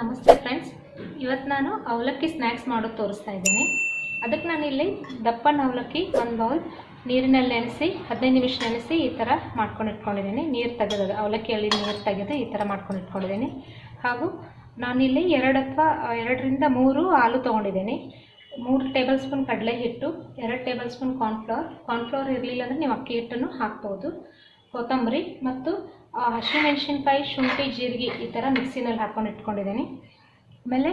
ನಮಸ್ತೆ ಫ್ರೆಂಡ್ಸ್ ಇವತ್ತು ನಾನು ಅವಲಕ್ಕಿ ಸ್ನ್ಯಾಕ್ಸ್ ಮಾಡೋದು ತೋರಿಸ್ತಾ ಇದ್ದೇನೆ. ಅದಕ್ಕೆ ನಾನಿಲ್ಲಿ ದಪ್ಪನ ಅವಲಕ್ಕಿ, ಒಂದು ಬೌಲ್ ನೀರಿನಲ್ಲಿ ನೆನೆಸಿ, ಹದಿನೈದು ನಿಮಿಷ ನೆನೆಸಿ ಈ ಥರ ಮಾಡ್ಕೊಂಡು ಇಟ್ಕೊಂಡಿದ್ದೀನಿ. ನೀರು ತೆಗೆದು ಅವಲಕ್ಕಿಯಲ್ಲಿ ನೀರು ತೆಗೆದು ಈ ಥರ ಮಾಡ್ಕೊಂಡು ಇಟ್ಕೊಂಡಿದ್ದೀನಿ. ಹಾಗೂ ನಾನಿಲ್ಲಿ ಎರಡು ಅಥವಾ ಎರಡರಿಂದ ಮೂರು ಹಾಲು ತೊಗೊಂಡಿದ್ದೀನಿ. ಮೂರು ಟೇಬಲ್ ಸ್ಪೂನ್ ಕಡಲೆ ಹಿಟ್ಟು, ಎರಡು ಟೇಬಲ್ ಸ್ಪೂನ್ ಕಾರ್ನ್ಫ್ಲವರ್ ಕಾರ್ನ್ಫ್ಲವರ್ ಇರಲಿಲ್ಲ ಅಂದರೆ ನೀವು ಅಕ್ಕಿ ಹಿಟ್ಟನ್ನು ಹಾಕ್ಬೋದು. ಕೊತ್ತಂಬರಿ ಮತ್ತು ಹಸಿಮೆಣಸಿನ್ಕಾಯಿ, ಶುಂಠಿ, ಜೀರಿಗೆ ಈ ಥರ ಮಿಕ್ಸಿನಲ್ಲಿ ಹಾಕ್ಕೊಂಡು ಇಟ್ಕೊಂಡಿದ್ದೀನಿ. ಆಮೇಲೆ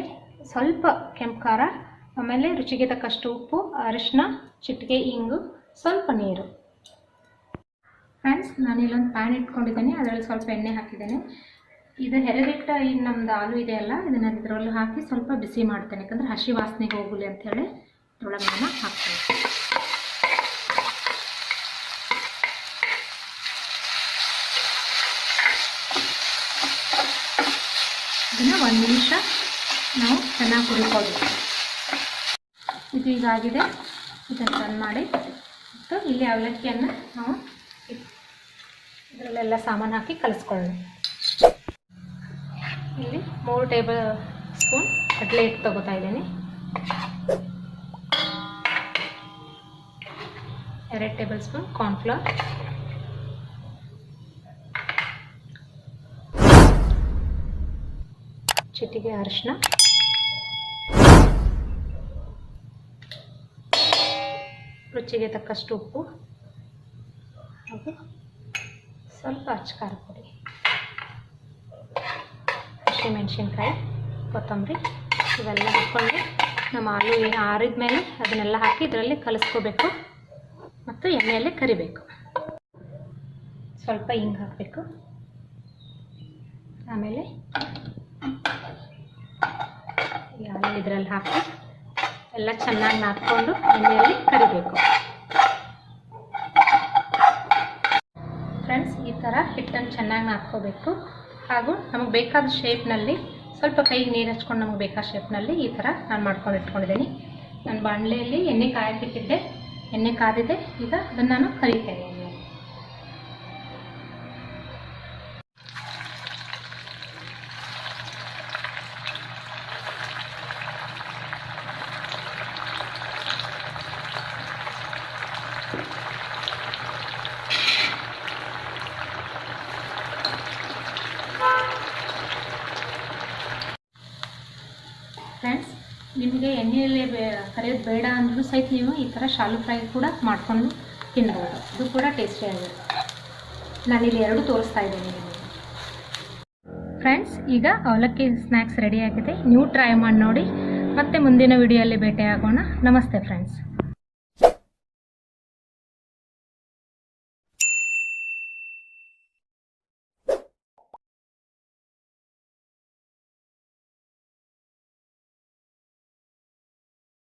ಸ್ವಲ್ಪ ಕೆಂಪು ಖಾರ, ಆಮೇಲೆ ರುಚಿಗೆ ತಕ್ಕಷ್ಟು ಉಪ್ಪು, ಅರಿಶಿನ, ಚಿಟಿಕೆ, ಇಂಗು, ಸ್ವಲ್ಪ ನೀರು. ಫ್ರೆಂಡ್ಸ್, ನಾನು ಇಲ್ಲೊಂದು ಪ್ಯಾನ್ ಇಟ್ಕೊಂಡಿದ್ದೀನಿ, ಅದರಲ್ಲಿ ಸ್ವಲ್ಪ ಎಣ್ಣೆ ಹಾಕಿದ್ದೇನೆ. ಇದು ಹೆರೆದಿಟ್ಟ ಇನ್ನು ನಮ್ಮದು ಆಲೂ ಇದೆಯಲ್ಲ, ಇದನ್ನು ಇದರಲ್ಲಿ ಹಾಕಿ ಸ್ವಲ್ಪ ಬಿಸಿ ಮಾಡ್ತೇನೆ, ಯಾಕಂದರೆ ಹಸಿ ವಾಸನೆಗೆ ಹೋಗಲಿ ಅಂಥೇಳಿ ಇದ್ರೊಳಗೆ ನಾನು ಹಾಕ್ತೇನೆ ಇದನ್ನು ಒಂದು ನಿಮಿಷ ನಾವು ಚೆನ್ನಾಗಿ ಹುರ್ಕೋಬೇಕು ಇದು ಈಗಾಗಿದೆ ಇದನ್ನು ರನ್ ಮಾಡಿ ಮತ್ತು ಇಲ್ಲಿ ಅವಲಕ್ಕಿಯನ್ನು ನಾವು ಇದರಲ್ಲೆಲ್ಲ ಸಾಮಾನು ಹಾಕಿ ಕಲಿಸ್ಕೊಳ್ಳೋಣ. ಇಲ್ಲಿ ಮೂರು ಟೇಬಲ್ ಸ್ಪೂನ್ ಕಡಲೆ ಹಿಟ್ಟು ತಗೋತಾ ಇದ್ದೀನಿ. ಎರಡು ಟೇಬಲ್ ಸ್ಪೂನ್ ಕಾರ್ನ್ಫ್ಲವರ್ ಚಿಟಿಗೆ ಅರಿಶಿನ. ರುಚಿಗೆ ತಕ್ಕಷ್ಟು ಉಪ್ಪು. ಹಾಗೆ ಸ್ವಲ್ಪ ಅಚ್ಚಕಾರ ಪುಡಿ. ಹಸಿಮೆಣಸಿನ್ಕಾಯಿ, ಕೊತ್ತಂಬರಿ ಇವೆಲ್ಲ ಹಾಕ್ಕೊಂಡು ನಮ್ಮ ಆಲೂ ಏನು ಆರಿದ ಮೇಲೆ ಅದನ್ನೆಲ್ಲ ಹಾಕಿ ಇದರಲ್ಲಿ ಕಲಿಸ್ಕೋಬೇಕು ಮತ್ತು ಎಣ್ಣೆಯಲ್ಲಿ ಕರಿಬೇಕು. ಸ್ವಲ್ಪ ಹಿಂಗೆ ಹಾಕಬೇಕು. ಆಮೇಲೆ ಆಲೂ ಇದರಲ್ಲಿ ಹಾಕಿ ಎಲ್ಲ ಚೆನ್ನಾಗಿ ನಾದ್ಕೊಂಡು ಎಣ್ಣೆಯಲ್ಲಿ ಕರಿಬೇಕು. ಫ್ರೆಂಡ್ಸ್, ಈ ಥರ ಹಿಟ್ಟನ್ನು ಚೆನ್ನಾಗಿ ನಾದ್ಕೋಬೇಕು. ಹಾಗೂ ನಮಗೆ ಬೇಕಾದ ಶೇಪ್ನಲ್ಲಿ ಸ್ವಲ್ಪ ಕೈಗೆ ನೀರು ಹಚ್ಕೊಂಡು ನಮಗೆ ಬೇಕಾದ ಶೇಪ್ನಲ್ಲಿ ಈ ಥರ ನಾನು ಮಾಡ್ಕೊಂಡು ಇಟ್ಕೊಂಡಿದ್ದೀನಿ. ನಾನು ಬಾಣಲೆಯಲ್ಲಿ ಎಣ್ಣೆ ಕಾಯಕ್ಕಿಟ್ಟಿದ್ದೆ ಎಣ್ಣೆ ಕಾದಿದೆ. ಈಗ ಅದನ್ನು ನಾನು ಕರಿತೇನೆ ಫ್ರೆಂಡ್ಸ್ ನಿಮಗೆ ಎಣ್ಣೆಯಲ್ಲಿ ಕರೆಯೋದು ಬೇಡ ಅಂದ್ರೂ ಸಹಿತ ನೀವು ಈ ಥರ ಶಾಲು ಫ್ರೈ ಕೂಡ ಮಾಡಿಕೊಂಡು ತಿನ್ಬೋದು. ಇದು ಕೂಡ ಟೇಸ್ಟಿ ಆಗಿರುತ್ತೆ. ನಾನಿಲ್ಲಿ ಎರಡು ತೋರಿಸ್ತಾ ಇದ್ದೀನಿ ಫ್ರೆಂಡ್ಸ್ ಈಗ ಅವಲಕ್ಕಿ ಸ್ನ್ಯಾಕ್ಸ್ ರೆಡಿಯಾಗಿದೆ ನೀವು ಟ್ರೈ ಮಾಡಿ ನೋಡಿ. ಮತ್ತೆ ಮುಂದಿನ ವಿಡಿಯೋಯಲ್ಲಿ ಭೇಟಿಯಾಗೋಣ. ನಮಸ್ತೆ ಫ್ರೆಂಡ್ಸ್